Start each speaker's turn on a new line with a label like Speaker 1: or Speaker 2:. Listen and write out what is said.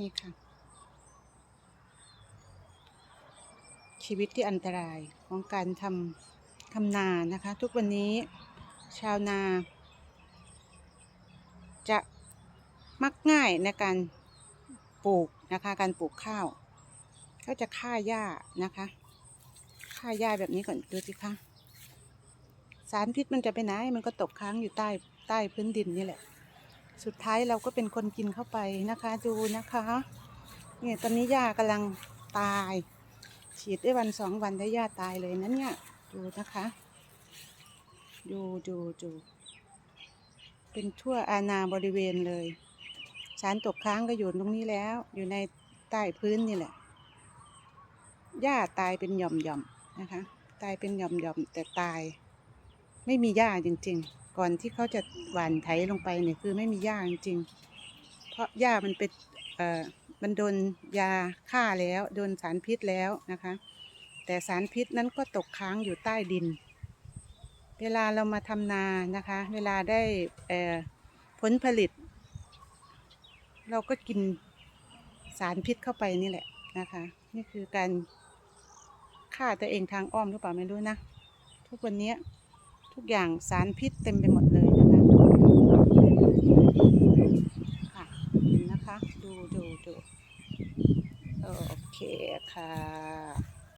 Speaker 1: นี่ค่ะ ชีวิตที่อันตรายของการทำทำนานะคะ ทุกวันนี้ชาวนา จะมักง่ายในการปลูกนะคะ การปลูกข้าวก็จะฆ่าหญ้านะคะฆ่าหญ้าแบบนี้ก่อนดูสิคะสารพิษมันจะไปไหนมันก็ตกค้างอยู่ใต้ใต้พื้นดินนี่แหละ สุดท้ายเราก็เป็นคนกินเข้าไปนะคะ ดูนะคะ เนี่ยตอนนี้หญ้ากำลังตาย ฉีดได้วันสองวันได้หญ้าตายเลยนะเนี่ย ดูนะคะ ดูดูดูเป็นทั่วอาณาบริเวณเลย สารตกค้างก็อยู่ตรงนี้แล้ว อยู่ในใต้พื้นนี่แหละ หญ้าตายเป็นหย่อมหย่อมๆนะคะ ตายเป็นหย่อมหย่อมๆแต่ตาย ไม่มีหญ้าจริง ๆ ก่อนที่เขาจะหว่านไถลงไปเนี่ยคือไม่มีหญ้าจริงๆเพราะหญ้ามันเป็นเอ่อมันโดนยาฆ่าแล้ว โดนสารพิษแล้วนะคะ แต่สารพิษนั้นก็ตกค้างอยู่ใต้ดิน เวลาเรามาทำนานะคะ เวลาได้เอ่อผลผลิต เราก็กินสารพิษเข้าไปนี่แหละนะคะ นี่คือการฆ่าตัวเองทางอ้อมหรือเปล่าไม่รู้นะ ทุกวันนี้ ทุกอย่างสารพิษเต็มไปหมดเลยนะคะค่ะเห็นนะคะ ดูดูดูโอเคค่ะ